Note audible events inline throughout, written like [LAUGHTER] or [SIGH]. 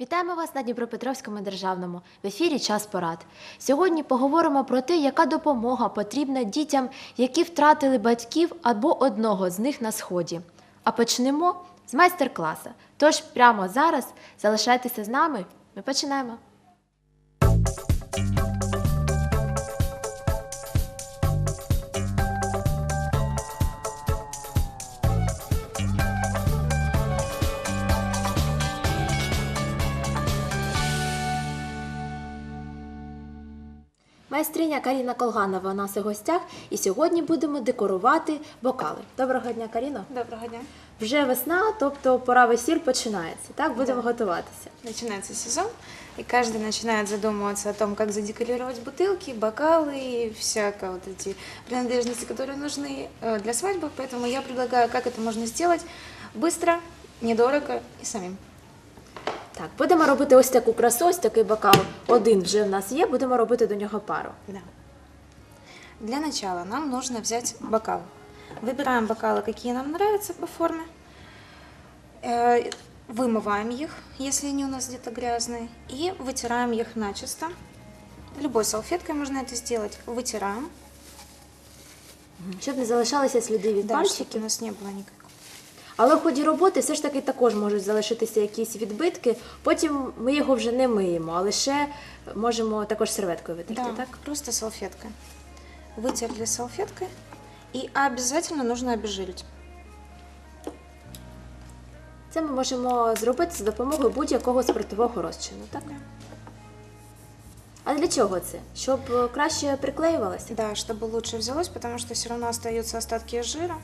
Вітаємо вас на Дніпропетровському державному в ефірі Час порад. Сьогодні поговоримо про те, яка допомога потрібна дітям, які втратили батьків або одного з них на сході. А почнемо з майстер-класу. Тож прямо зараз залишайтеся з нами. Ми починаємо. Майстриня Каріна Колганова у нас у гостях, і сьогодні будемо декорувати бокали. Доброго дня, Каріно. Доброго дня. Вже весна, тобто пора весіль починається. Так, будемо готуватися. Начинается сезон, и каждый начинает задумываться о том, как задекорировать бутылки, бокалы и всякое вот эти принадлежности, которые нужны э, для свадьбы. Поэтому я предлагаю, как это можно сделать быстро, недорого и самим. Так, будемо робити ось таку красу, ось такий бокал. Один вже в нас є, будемо робити до нього пару. Да. Для начала нам нужно взять бокал. Выбираем бокалы, какие нам нравятся по форме. Э, Вымываем их, если они у нас где-то грязные, и вытираем их начисто. Любой салфеткой можно это сделать. Вытираем, Щоб не залишалися сліди від да, чтобы пальчиків. у нас не было никакого. Але в ході роботи все ж таки також можуть залишитися якісь відбитки. Потім ми його вже не миємо, а лише можемо також серветкою витерти, Да, так? просто салфеткой. Вытерли салфеткой, и обязательно нужно обезжирить. Це ми можемо зробити за допомогою будь-якого спиртового розчину, так? А для чого це? Щоб е, краще приклеювалося? Да, чтобы лучше взялось, потому что все равно остаются остатки жира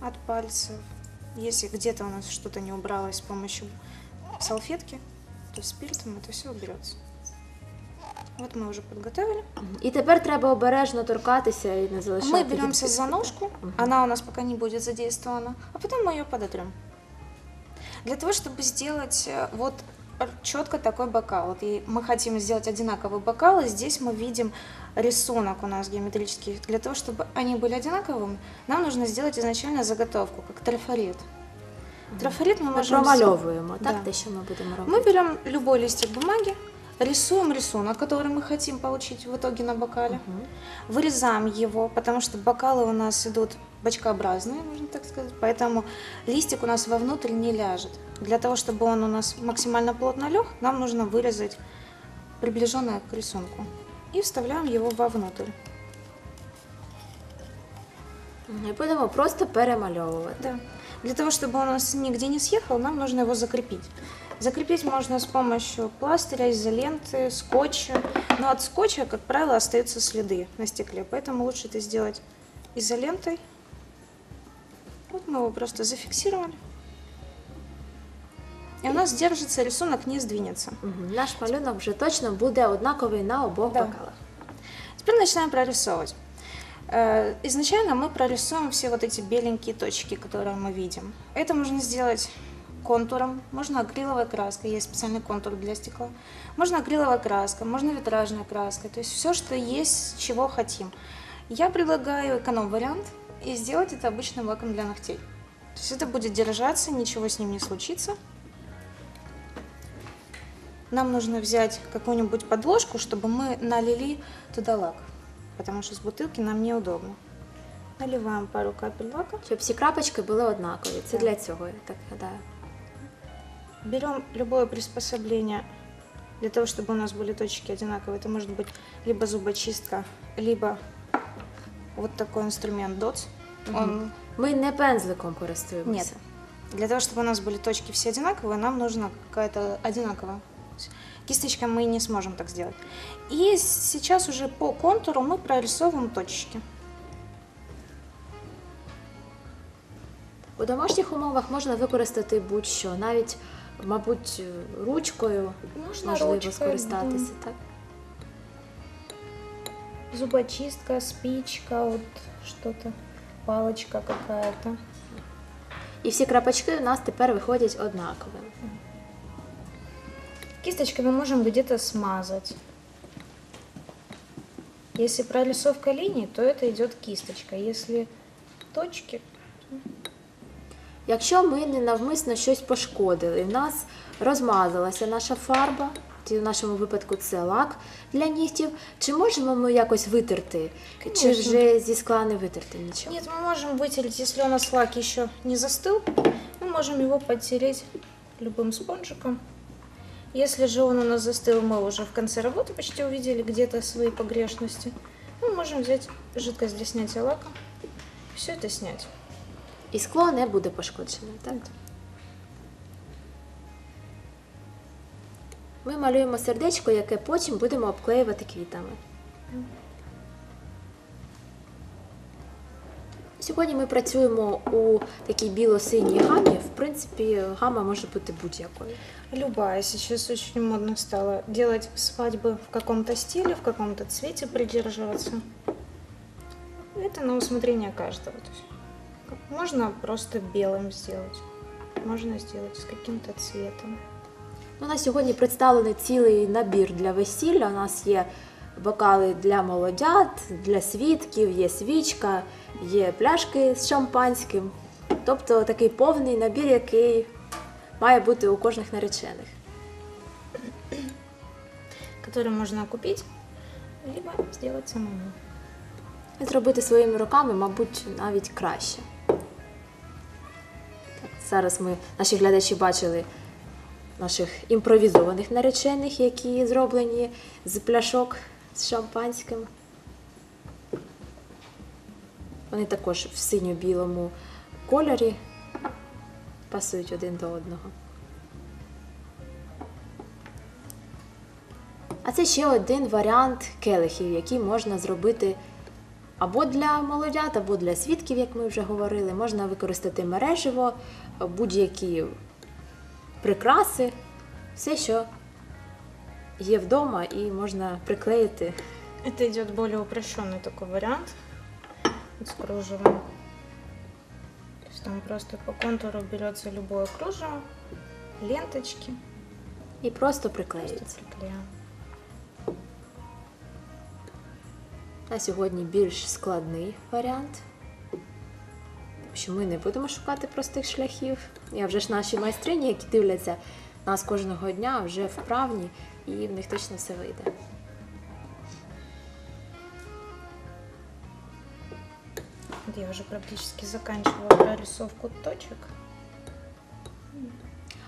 от пальцев. Если где-то у нас что-то не убралось с помощью салфетки, то спиртом это все уберется. Вот мы уже подготовили. І тепер треба обережно торкатися і не залишати. Мы беремся відбитки. за ножку, она у нас пока не будет задействована, а потом мы ее подотрем. Для того, чтобы сделать э, вот четко такой бокал. Вот и мы хотим сделать одинаковый бокал, и здесь мы видим рисунок у нас геометрический. Для того, чтобы они были одинаковыми, нам нужно сделать изначально заготовку, как трафарет. Трафарет мы Ми можем... промальовуємо, так, Да. те, що ми будемо Мы робити. берем любой листик бумаги, рисуем рисунок, который мы хотим получить в итоге на бокале. Вырезаем его, потому что бокалы у нас идут бочкообразные, можно так сказать, поэтому листик у нас вовнутрь не ляжет. Для того, чтобы он у нас максимально плотно лег, нам нужно вырезать приближенное к рисунку. И вставляем его вовнутрь. І будемо просто перемальовувати. Да. Для того, чтобы он у нас нигде не съехал, нам нужно его закрепить. Закрепить можно с помощью пластыря, изоленты, скотча. Но от скотча, как правило, остаются следы на стекле, поэтому лучше это сделать изолентой. Вот мы его просто зафиксировали. И у нас держится рисунок, не сдвинется. Мгм. Наш малюнок вже точно буде однаковий на обох Да. бокалах. Теперь начинаем прорисовывать. Э, Изначально мы прорисуем все вот эти беленькие точки, которые мы видим. Это можно сделать контуром, можно акриловой краской, есть специальный контур для стекла. Можно акриловая краска, можно витражная краска, то есть все, что есть, чего хотим. Я предлагаю эконом-вариант и сделать это обычным лаком для ногтей. То есть это будет держаться, ничего с ним не случится. Нам нужно взять какую-нибудь подложку, чтобы мы налили туда лак, потому что с бутылки нам неудобно. Наливаем пару капель лака, Щоб всі крапочки були однакові. Це Так. для цього, я так гадаю. берем любое приспособление для того, чтобы у нас были точки одинаковые. Это может быть либо зубочистка, либо вот такой инструмент DOTS. Он Ми не пензликом користуємося. Нет. Для того, чтобы у нас были точки все одинаковые, нам нужно какая-то одинаковая. То есть Кисточкой мы не сможем так сделать. И сейчас уже по контуру мы прорисовываем точечки. У домашніх умовах можна використати будь-що, навіть, мабуть, ручкою Можна можливо ручкою, скористатися, так? Зубочистка, спичка, вот что-то, палочка какая-то. І всі крапочки у нас тепер виходять однаковими. Кисточкой мы можем где-то смазать. Если прорисовка линий, то это идет кисточка. Если точки, Якщо ми ненавмисно щось пошкодили, в нас розмазалася наша фарба, і в нашому випадку це лак для нігтів, чи можемо ми якось витерти? Чи Конечно. вже зі скла не витерти нічого? Нет, мы можем вытереть, если у нас лак еще не застыл, мы можем его подтереть любым спонжиком. Если же он у нас застыл, мы уже в конце работы почти увидели где-то свои погрешности, мы можем взять жидкость для снятия лака, все это снять. І скло не буде пошкоджене, так? Ми малюємо сердечко, яке потім будемо обклеювати квітами. Сьогодні ми працюємо у такій біло-синій гамі. В принципі, гама може бути будь-якою. Любая сейчас очень модно стало делать свадьбы в каком-то стиле, в каком-то цвете придерживаться. Это на усмотрение каждого. То можно просто белым сделать, можно сделать с каким-то цветом. Ну, У нас сьогодні представлений цілий набір для весілля. У нас є бокали для молодят, для свідків, є свічка, є пляшки з шампанським. Тобто такий повний набір, який має бути у кожних наречених. [CLEARS THROAT] который можно купить, либо сделать самому. Зробити своїми руками, мабуть, навіть краще. Зараз ми, наші глядачі бачили наших імпровізованих наречених, які зроблені з пляшок з шампанським. Вони також в синьо-білому кольорі пасують один до одного. А це ще один варіант келихів, який можна зробити або для молодят, або для свідків, як ми вже говорили. Можна використати мереживо, будь-які прикраси, все, що є вдома, і можна приклеїти. Это идет более упрощенный такой вариант с кружевом. То есть там просто по контуру берется любое кружево, ленточки, І просто приклеюється. приклеим. На сьогодні більш складний варіант. Що ми не будемо шукати простих шляхів. І вже ж наші майстрині, які дивляться нас кожного дня, вже вправні, і в них точно все вийде. Вот я уже практически заканчиваю прорисовку точек.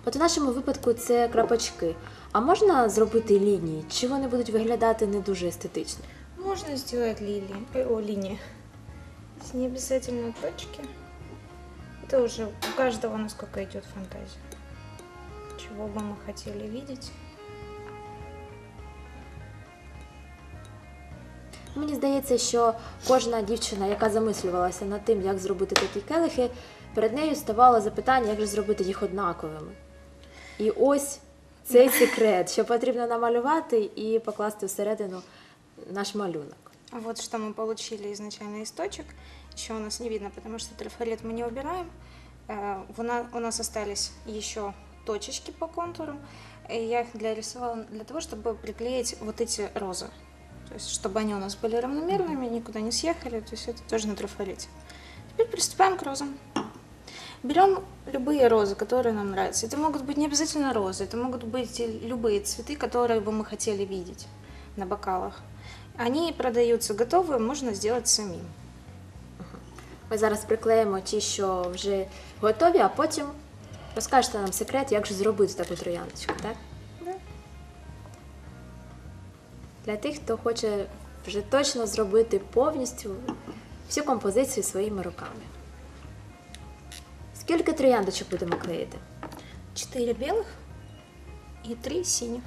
От у нашому випадку це крапочки. А можна зробити лінії? Чи вони будуть виглядати не дуже естетично? Можно сделать лилии, э, о, линии. Здесь не обязательно точки. Это уже у каждого насколько идет фантазия. Чего бы мы хотели видеть. Мені здається, що кожна дівчина, яка замислювалася над тим, як зробити такі келихи, перед нею ставало запитання, як же зробити їх однаковими. І ось цей секрет, що потрібно намалювати і покласти всередину наш малюнок. Вот что мы получили изначально из точек. Еще у нас не видно, потому что трафарет мы не убираем. Э, У нас, остались еще точечки по контуру. И я их для рисовала для того, чтобы приклеить вот эти розы. То есть, чтобы они у нас были равномерными, никуда не съехали. То есть это тоже на трафарете. Теперь приступаем к розам. Берем любые розы, которые нам нравятся. Это могут быть не обязательно розы, это могут быть любые цветы, которые бы мы хотели видеть на бокалах. Они продаются готовые, можно сделать самим. Ми зараз приклеїмо ті, що вже готові, а потім розкажете нам секрет, як же зробити таку трояндочку, так? Да. Для тих, хто хоче вже точно зробити повністю всю композицію своїми руками. Скільки трояндочок будемо клеїти? Четыре белых и три синих.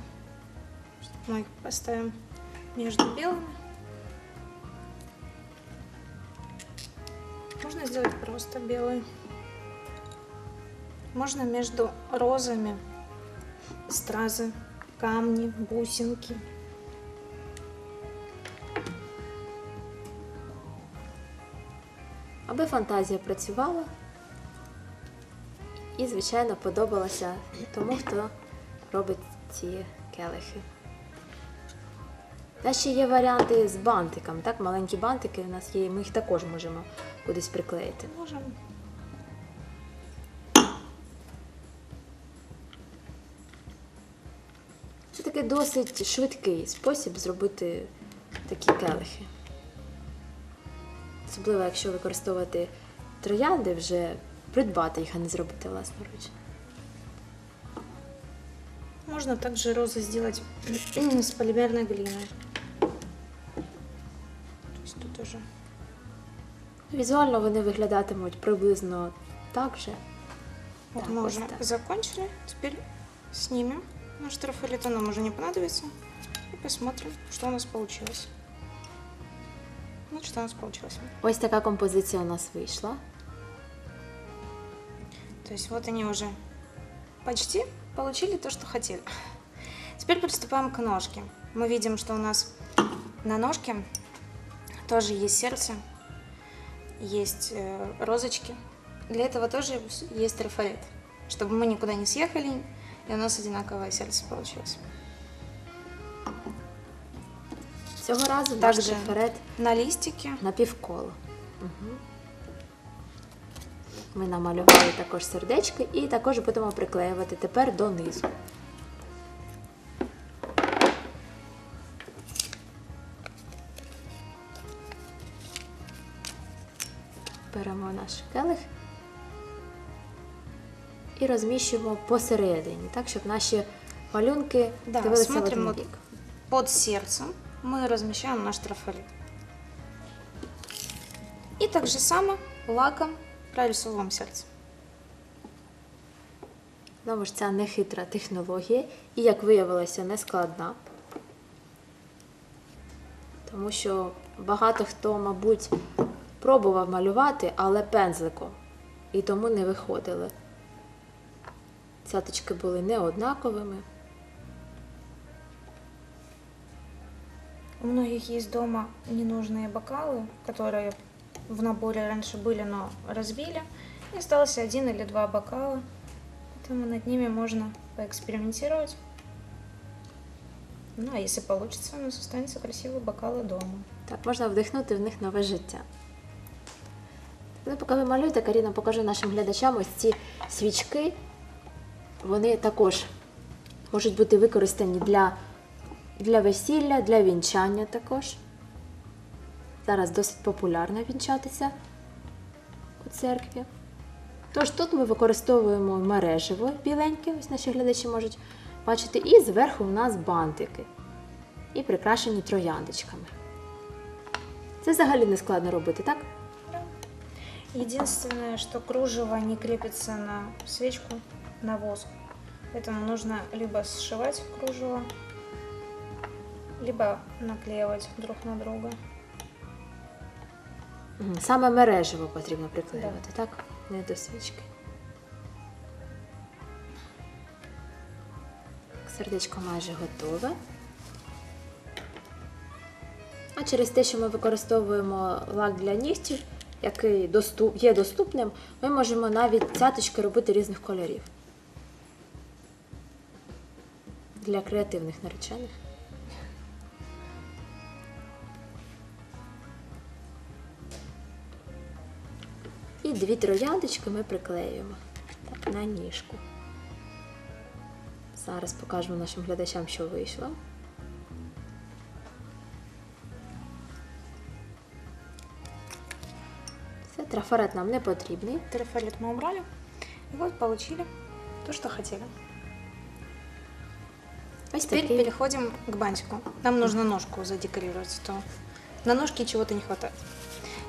Мы их поставим между белыми. Можно сделать просто белый. Можно между розами, стразы, камни, бусинки. Аби фантазія працювала і, звичайно, подобалася тому, хто робить ці келихи. У нас ще є варіанти з бантиком. так, Маленькі бантики у нас є, ми їх також можемо кудись приклеїти. Можемо. Це такий досить швидкий спосіб зробити такі келихи. Особливо, якщо використовувати троянди, вже придбати їх, а не зробити власноруч. можна також розы сделать с полимерной глиной. Візуально вони виглядатимуть приблизно так же. Вот Так, мы уже так. закончили. Теперь снимем наш трафарет, нам уже не понадобится. И посмотрим, что у нас получилось. Вот у нас получилось. Ось така композиція у нас вийшла. То есть вот они уже почти получили то, что хотели. Теперь приступаем к ножке. Мы видим, что у нас на ножке тоже есть сердце, есть э, розочки. Для этого тоже есть трафарет, чтобы мы никуда не съехали, и у нас одинаковое сердце получилось. Цього разу наш Также трафарет На листике на півколо. Угу. Ми намалювали також сердечки і також будемо приклеювати тепер донизу. Беремо наш келих і розміщуємо посередині, так, щоб наші малюнки Да, дивилися в смотрим один вот бік. под сердцем мы размещаем наш трафарет. И так же само лаком прорисовываем сердце. Знову ж ця нехитра технологія і, як виявилося, не складна. Тому що багато хто, мабуть, пробував малювати, але пензликом. І тому не виходили. Цяточки були не однаковими. У многих есть дома ненужные бокалы, которые в наборе раньше были, но разбили. И остался один или два бокала. Поэтому над ними можно поэкспериментировать. Ну, а если получится, у нас останется красивый бокалы дома. Так, можна вдихнути в них нове життя. Ну, поки ви малюєте, Каріна покаже нашим глядачам ось ці свічки. Вони також можуть бути використані для, для весілля, для вінчання також. Зараз досить популярно вінчатися у церкві. Тож тут ми використовуємо мережево біленьке, ось наші глядачі можуть бачити, і зверху у нас бантики. І прикрашені трояндочками. Це взагалі не складно робити, так? Единственное, что кружево не крепится на свечку, на воск. Поэтому нужно либо сшивать кружево, либо наклеивать друг на друга. Мгм, Саме мережево потрібно приклеювати, так? Не до свічки. Сердечко майже готове. А через те, що ми використовуємо лак для нігтів, який доступ, є доступним, ми можемо навіть цяточки робити різних кольорів. Для креативних наречених. І дві трояндочки ми приклеюємо на ніжку. Зараз покажемо нашим глядачам, що вийшло. Трафарет нам не потрібний. Трафарет мы убрали. И вот получили то, что хотели. Ось Теперь такий. переходим к бантику. Нам нужно ножку задекорировать, а то на ножке чего-то не хватает.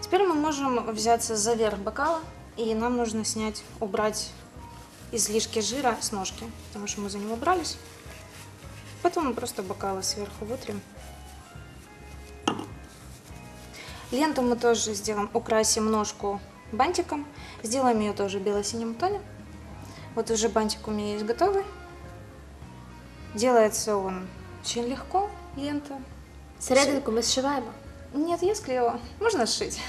Теперь мы можем взяться за верх бокала, и нам нужно снять, убрать излишки жира с ножки, потому что мы за него брались. Потом мы просто бокалы сверху вытрем. Ленту мы тоже сделаем, украсим ножку бантиком. Сделаем ее тоже в бело-синем тоне. Вот уже бантик у меня есть готовый. Делается он очень легко, лента. Серединку ми зшиваємо. Нет, я склеила. Можно сшить.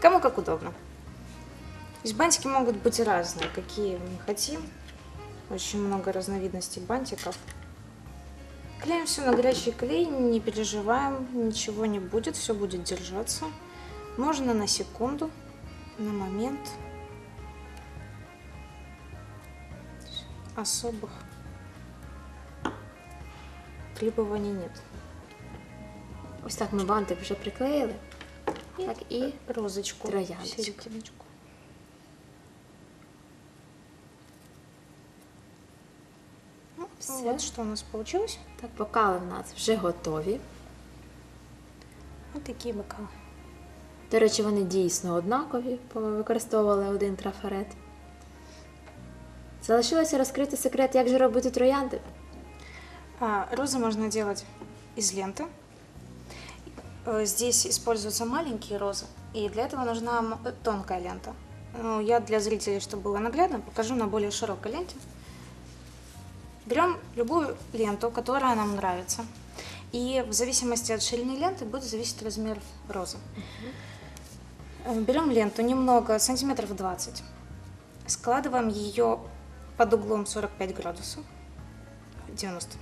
Кому как удобно. То есть бантики могут быть разные, какие мы хотим. Очень много разновидностей бантиков. Клеим все на горячий клей, не переживаем, ничего не будет, все будет держаться. Можно на секунду, на момент. Особых требований нет. Ось так ми бантик вже приклеїли. И Так, і розочку. трояндочку. серединочку. Ну, Всё. Вот что у нас получилось. так, бокали в нас вже готові. Вот такие бокалы. До речі, вони дійсно однакові, бо ми використовували один трафарет. Залишилося розкрити секрет, як же робити троянди. А, розы можно делать из ленты. Э, Здесь используются маленькие розы, и для этого нужна м- э, тонкая лента. Ну, я для зрителей, чтобы было наглядно, покажу на более широкой ленте. Берем любую ленту, которая нам нравится. И в зависимости от ширины ленты будет зависеть размер розы. Э, Берем ленту немного, сантиметров 20. Складываем ее под углом 45 градусов. 90.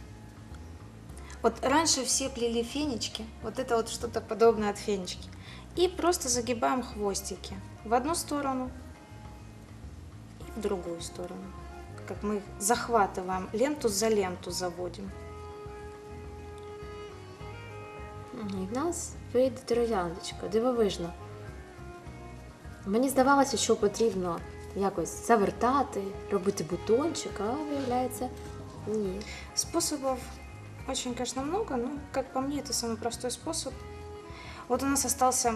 Вот раньше все плели фенечки, вот это вот что-то подобное от фенечки. И просто загибаем хвостики в одну сторону и в другую сторону Как мы захватываем, ленту за ленту заводим. Мгм, І в нас вийде трояндочка, дивовижно. Мені здавалося, що потрібно якось завертати, робити бутончик, а виявляється, ні. Способов очень, конечно, много, но, как по мне, это самый простой способ. Вот у нас остался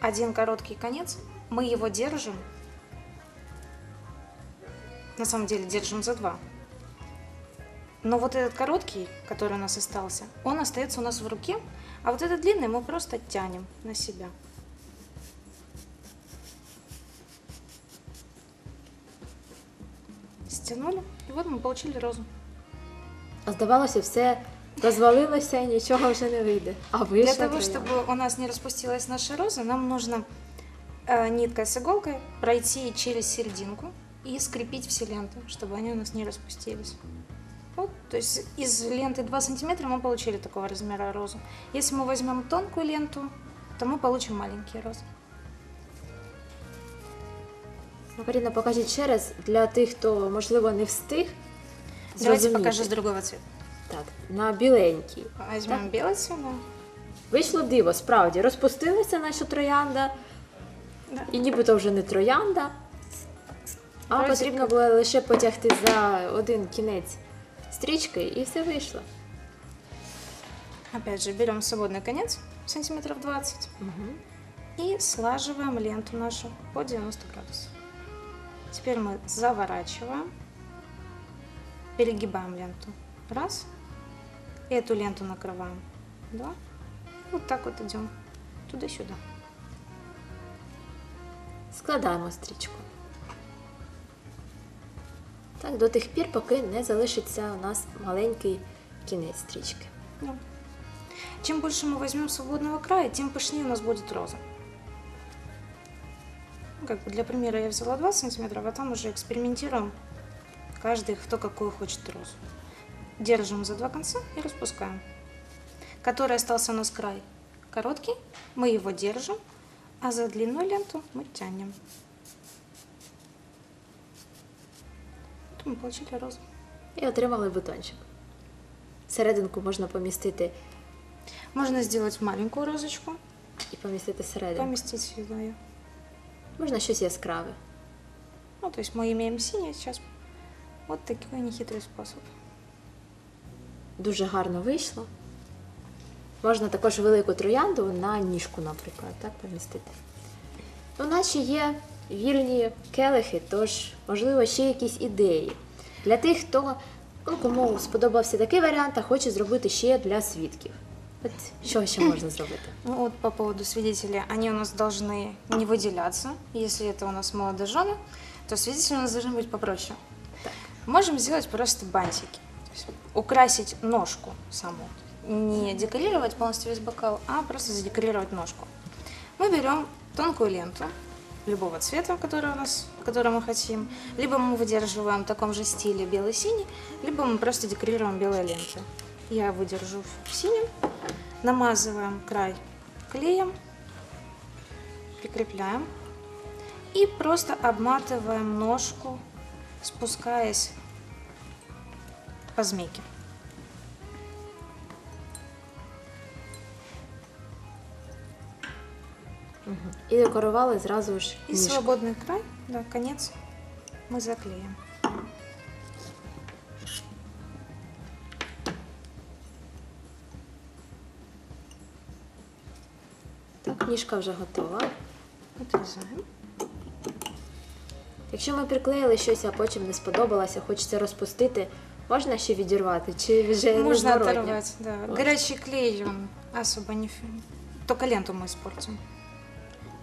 один короткий конец, мы его держим, на самом деле держим за два. Но вот этот короткий, который у нас остался, он остается у нас в руке, а вот этот длинный мы просто тянем на себя. Стянули, и вот мы получили розу. А здавалося, все розвалилося і нічого вже не вийде. А вийшла Для того, чтобы у нас не распустилась наша роза, нам нужно э, ниткой с иголкой пройти через серединку и скрепить все ленты, чтобы они у нас не распустились. Вот, то есть из ленты 2 сантиметра мы получили такого размера розу. Если мы возьмем тонкую ленту, то мы получим маленькие розы. Ну, Каріна, покажіть ще раз для тих, хто, можливо, не встиг. Давайте зрозуміти. покажу с другого цвета. Так, на біленький. Возьмем белый цвет. да. Вийшло диво, справді. Розпустилася наша троянда, Да. і нібито вже не троянда. А Розик. потрібно було лише потягти за один кінець стрічки, і все вийшло. Опять же, берем свободный конец, сантиметров 20, Угу. и слаживаем ленту нашу по 90 градусов. Теперь мы заворачиваем, перегибаем ленту. Раз. И эту ленту накрываем. Два. Вот так вот идем туда-сюда. Складаємо стрічку. Так, до тих пір, поки не залишиться у нас маленький кінець стрічки. Да. Чем больше мы возьмем свободного края, тем пышнее у нас будет роза. Ну, Как бы для примера я взяла 2 сантиметра, а там уже экспериментируем. Каждый кто какую хочет розу. Держим за два конца и распускаем. Который остался у нас край короткий, мы его держим, а за длинную ленту мы тянем. Вот мы получили розу. І отримали бутончик. Серединку можна помістити Можно сделать маленькую розочку, і помістити серединку. поместить сюда ее. Можна щось яскраве. Ну, то есть мы имеем синий сейчас. Вот такой нехитрый способ. Дуже гарно вийшло. Можна також велику троянду на ніжку, наприклад, так помістити. У нас ще є вільні келихи, тож, можливо, ще якісь ідеї. Для тих, хто ну, кому сподобався такий варіант, а хоче зробити ще для свідків. От що ще можна зробити? Ну, вот по поводу свидетелей, они у нас должны не выделяться. Если это у нас молодожены, то свидетели у нас должны быть попроще. Так. Можем сделать просто бантики. То есть украсить ножку саму. Не декорировать полностью весь бокал, а просто задекорировать ножку. Мы берем тонкую ленту любого цвета, который у нас, который мы хотим. Либо мы выдерживаем в таком же стиле белый-синий, либо мы просто декорируем белой лентой. Я выдержу в синем. Намазываем край клеем, прикрепляем и просто обматываем ножку, спускаясь по змейке. І декорували зразу ж И ніжку. свободный край, да, конец мы заклеим. Так, ніжка вже готова. Отрезаем. Якщо ми приклеїли щось, а потім не сподобалося, хочеться розпустити, можна ще відірвати, чи вже Можно незворотньо? оторвать, да. Вот. Горячий клей, он особо не... фи- Только ленту мы испортим.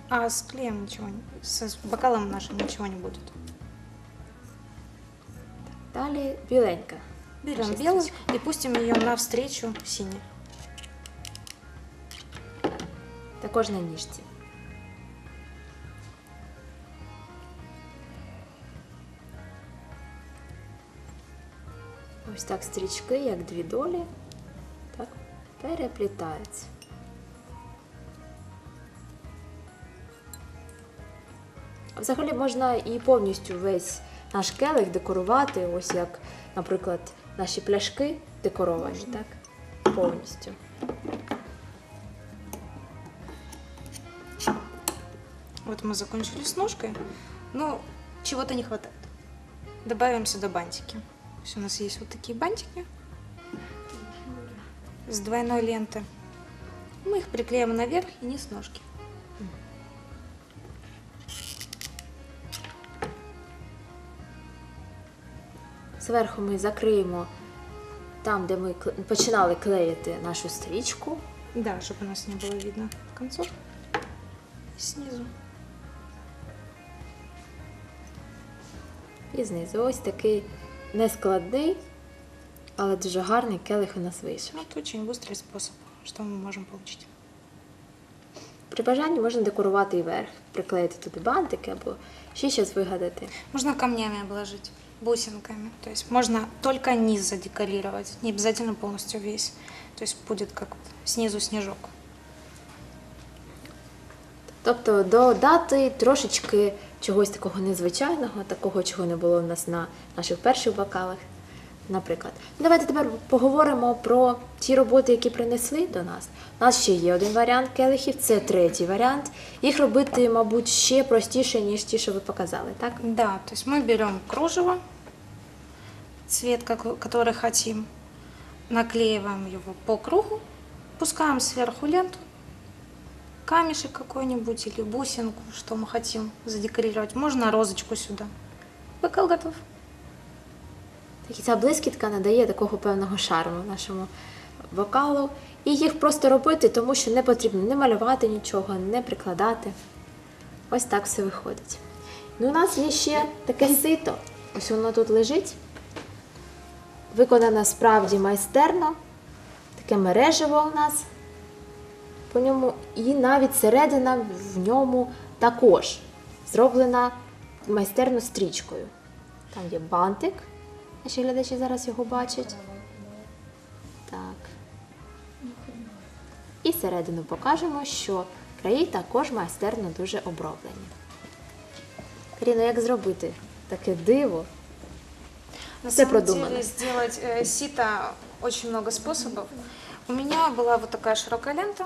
А с клеем ничего, не- с бокалом нашим ничего не будет. Далі біленька. Берем Наша белую строчка. и пустим ее навстречу синей. Також на ніжці. Ось так стрічки, як дві долі, так, переплітаються. А Взагалі можна і повністю весь наш келих декорувати, ось як, наприклад, наші пляшки декоровані, Можна. так? Повністю. Вот мы закончили с ножкой. Ну, чего-то не хватает. Добавим сюда бантики. То есть у нас есть вот такие бантики с двойной ленты. Мы их приклеим наверх и низ ножки. Зверху ми закриємо там, де ми кле- починали клеїти нашу стрічку. Да, чтобы у нас не было видно концов. И снизу. І знизу ось такий нескладний, але дуже гарний келих у нас вийшов. Вот очень быстрый способ, что мы можем получить. При бажанні можна декорувати і верх, приклеїти туди бантики або ще щось вигадати. Можно камнями обложить, бусинками. То есть можно только низ задекорировать, не обязательно полностью весь. То есть будет как снизу снежок. Тобто додати трошечки чогось такого незвичайного, такого, чого не було в нас на наших перших бокалах. Наприклад, давайте тепер поговоримо про ті роботи, які принесли до нас. У нас ще є один варіант келихів, це третій варіант. Їх робити, мабуть, ще простіше, ніж ті, що ви показали, так? Да, то есть мы берем кружево, цвет, как- который хотим, наклеиваем его по кругу, пускаем сверху ленту, камешек какой-нибудь или бусинку, что мы хотим задекорировать. Можно розочку сюда. Бокал готов. І ця блискітка надає такого певного шарму нашому вокалу. І їх просто робити, тому що не потрібно не малювати нічого, не прикладати. Ось так все виходить. Ну, у нас є ще таке сито. Ось воно тут лежить. Виконано справді майстерно. Таке мережево у нас. По ньому, і навіть середина в ньому також зроблена майстерно стрічкою. Там є бантик. Наші глядачі зараз його бачать. Так. І середину покажемо, що краї також майстерно дуже оброблені. Каріно, як зробити таке диво? На Всё самом продумано. деле сделать э, сито очень много способов. У меня была вот такая широкая лента,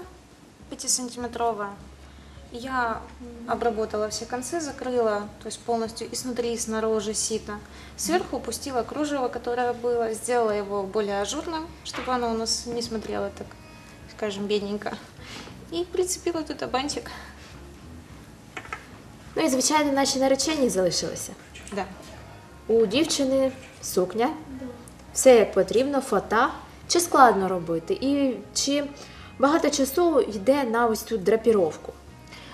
5-сантиметровая. Я обработала все концы, закрыла, то есть полностью и снутри, и снаружи сито. Сверху пустила кружево, которое было, сделала его более ажурным, чтобы оно у нас не смотрело так, скажем, бедненько. И прицепила туда бантик. Ну і, звичайно, наші наречені залишилися. Да. У дівчини сукня, все як потрібно, фата. Чи складно робити? І чи багато часу йде на ось цю драпіровку?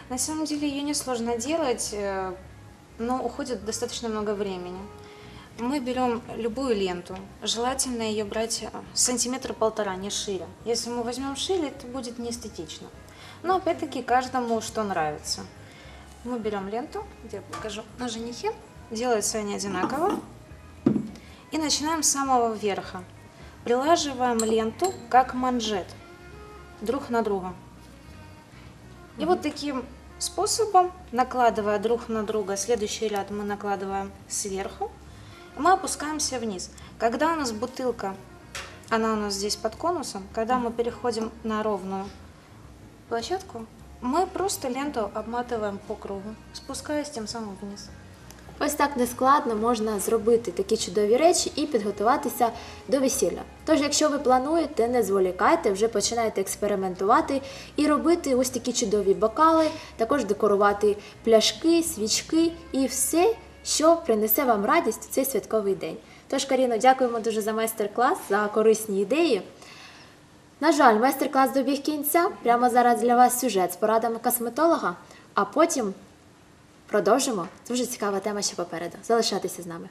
На самом деле ее несложно делать, э, но уходит достаточно много времени. Мы берем любую ленту, желательно ее брать э, сантиметра полтора, не шире. Если мы возьмем шире, это будет неэстетично. Но опять-таки каждому что нравится. Мы берем ленту, я покажу на женихе, делаются они одинаково. И начинаем с самого верха. Прилаживаем ленту как манжет друг на друга. И вот таким способом, накладывая друг на друга, следующий ряд мы накладываем сверху, мы опускаемся вниз. Когда у нас бутылка, она у нас здесь под конусом, когда мы переходим на ровную площадку, Мы просто ленту обматываем по кругу, спускаясь тем самым вниз. Ось так нескладно можна зробити такі чудові речі і підготуватися до весілля. Тож, якщо ви плануєте, не зволікайте, вже починайте експериментувати і робити ось такі чудові бокали, також декорувати пляшки, свічки і все, що принесе вам радість в цей святковий день. Тож, Каріно, дякуємо дуже за майстер-клас, за корисні ідеї. На жаль, майстер-клас добіг кінця. Прямо зараз для вас сюжет з порадами косметолога, а потім продовжимо. Дуже цікава тема ще попереду. Залишайтеся з нами.